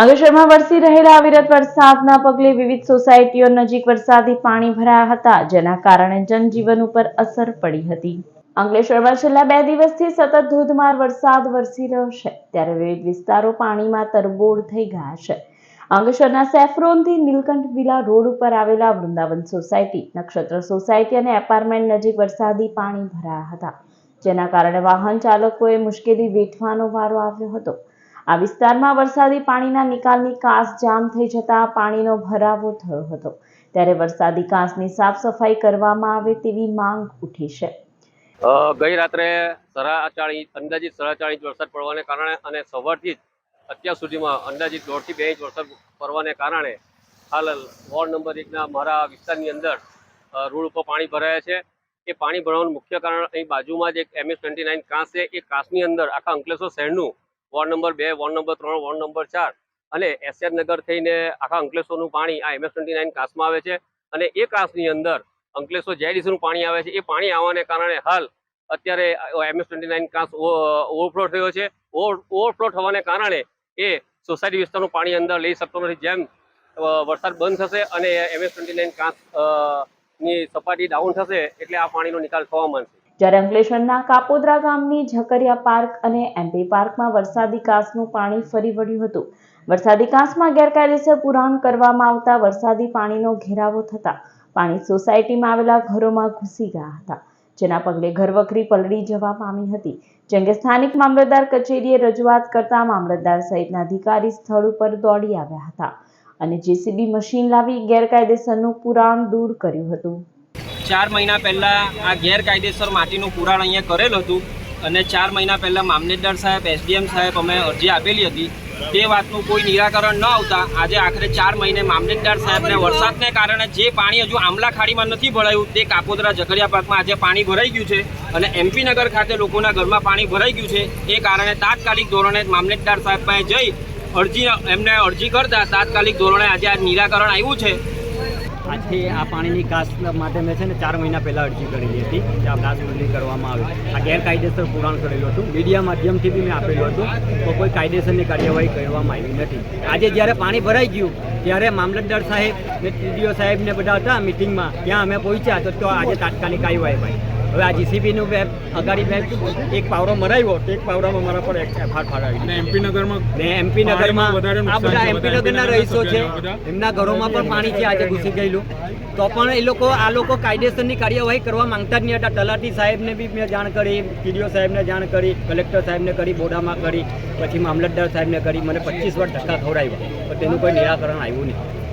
અંગેશ્વરમાં વરસી રહેલા અવિરત વરસાદના પગલે વિવિધ સોસાયટીઓ નજીક વરસાદી પાણી ભરાયા હતા, જેના કારણે જનજીવન ઉપર અસર પડી હતી. અંકલેશ્વરમાં છેલ્લા બે દિવસથી સતત ધોધમાર વરસાદ વરસી રહ્યો છે, ત્યારે વિવિધ વિસ્તારો પાણીમાં તરબોળ થઈ ગયા છે. અંકલેશ્વરના સેફ્રોનથી નીલકંઠ વિલા રોડ ઉપર આવેલા વૃંદાવન સોસાયટી, નક્ષત્ર સોસાયટી અને એપાર્ટમેન્ટ નજીક વરસાદી પાણી ભરાયા હતા, જેના કારણે વાહન ચાલકોએ મુશ્કેલી વેઠવાનો વારો આવ્યો હતો. આ વિસ્તારમાં વરસાદી પાણીના નિકાલની કાસ જામ થઈ જતા પાણીનો ભરાવો થયો હતો. ત્યારે વરસાદી કાસની સાફ સફાઈ કરવામાં આવે તેવી માંગ ઉઠી છે. ગઈ રાત્રે સાડા ચાળીસ અંદાજિત ચાળીસ વરસાદ પડવાને કારણે અને સવારથી અત્યાર સુધીમાં અંદાજિત દોઢથી બે ઇંચ વરસાદ પડવાને કારણે હાલ વોર્ડ નંબર એકના મારા વિસ્તારની અંદર રૂળ ઉપર પાણી ભરાયા છે. એ પાણી ભરવાનું મુખ્ય કારણ અહીં બાજુમાં જ એક એમએસ ટ્વેન્ટી નાઇન કાંસ છે. એ કાંસની અંદર આખા અંકલેશ્વર શહેરનું વોર્ડ નંબર બે, વોર્ડ નંબર ત્રણ, વોર્ડ નંબર ચાર અને એસઆર નગર થઈને આખા અંકલેશ્વરનું પાણી આ એમએસ ટ્વેન્ટી નાઇન કાસમાં આવે છે અને એ કાસની અંદર અંકલેશ્વર જેડીસીનું પાણી આવે છે. એ પાણી આવવાને કારણે હાલ અત્યારે એમએસ ટ્વેન્ટી નાઇન કાસ ઓવરફ્લો થયો છે. ઓવરફ્લો થવાને કારણે એ સોસાયટી વિસ્તારનું પાણી અંદર લઈ શકતો નથી. જેમ વરસાદ બંધ થશે અને એમએસ ટ્વેન્ટી નાઇન કાંસની સપાટી ડાઉન થશે એટલે આ પાણીનો નિકાલ થવા માંડશે. જ્યારે અંકલેશ્વરના કાપોદ્રા ગામની ઝકરિયા પાર્ક અને એમપી પાર્કમાં વરસાદી કાંસનું પાણી ફરી વળ્યું હતું. વરસાદી કાંસમાં ગેરકાયદેસર પુરાણ કરવામાં આવતા વરસાદી પાણીનો ઘેરાવો થતા પાણી સોસાયટીમાં આવેલા ઘરોમાં ઘૂસી ગયા હતા, જેના પગલે ઘરવખરી પલળી જવા પામી હતી. જેમ કે સ્થાનિક મામલતદાર કચેરીએ રજૂઆત કરતા મામલતદાર સહિતના અધિકારી સ્થળ ઉપર દોડી આવ્યા હતા અને જેસીબી મશીન લાવી ગેરકાયદેસરનું પુરાણ દૂર કર્યું હતું. ચાર મહિના પહેલાં આ ગેરકાયદેસર માટીનું પુરાણ અહીંયા કરેલ હતું અને ચાર મહિના પહેલાં મામલેદાર સાહેબ, એસડીએમ સાહેબ અમે અરજી આપેલી હતી. તે વાતનું કોઈ નિરાકરણ ન આવતા આજે આખરે ચાર મહિને મામલેદાર સાહેબને વરસાદને કારણે જે પાણી હજુ આમલા ખાડીમાં નથી ભરાયું તે કાપોદરા ઝઘડિયા પાકમાં આજે પાણી ભરાઈ ગયું છે અને એમપી નગર ખાતે લોકોના ઘરમાં પાણી ભરાઈ ગયું છે. એ કારણે તાત્કાલિક ધોરણે મામલેદાર સાહેબ પાસે જઈ અરજી એમને અરજી કરતા તાત્કાલિક ધોરણે આજે આ નિરાકરણ આવ્યું છે. આજથી આ પાણીની કાસ માટે મેં છે ને ચાર મહિના પહેલાં અરજી કરેલી હતી કે આ કાસ બદલી કરવામાં આવે. આ ગેરકાયદેસર પુરાણ કરેલું હતું. મીડિયા માધ્યમથી બી મેં આપેલું હતું તો કોઈ કાયદેસરની કાર્યવાહી કરવામાં આવી નથી. આજે જ્યારે પાણી ભરાઈ ગયું, ત્યારે મામલતદાર સાહેબ ને ટીડીઓ સાહેબ બધા હતા મિટિંગમાં. ત્યાં અમે પહોંચ્યા તો આજે તાત્કાલિક કાર્યવાહી ભાઈ. હવે આ જીસીબીનું બે અગાડી બે એક પાવરો મરાવ્યો તો એક પાવરામાં મારા પર એફઆર અને એમપી નગરમાં ને એમપી નગરમાં આ બધા એમપી નગરના રહીશો છે. એમના ઘરોમાં પણ પાણી છે આજે ઘૂસી ગયેલું. તો પણ એ લોકો આ લોકો કાયદેસરની કાર્યવાહી કરવા માંગતા જ નહીં. હતા તલાટી સાહેબને બી મેં જાણ કરી ટીડીઓ સાહેબને જાણ કરી કલેક્ટર સાહેબને કરી બોડામાં કરી પછી મામલતદાર સાહેબને કરી. મને પચીસ વાર ધક્કા ખવડાવ્યા. પણ તેનું કોઈ નિરાકરણ આવ્યું નહીં.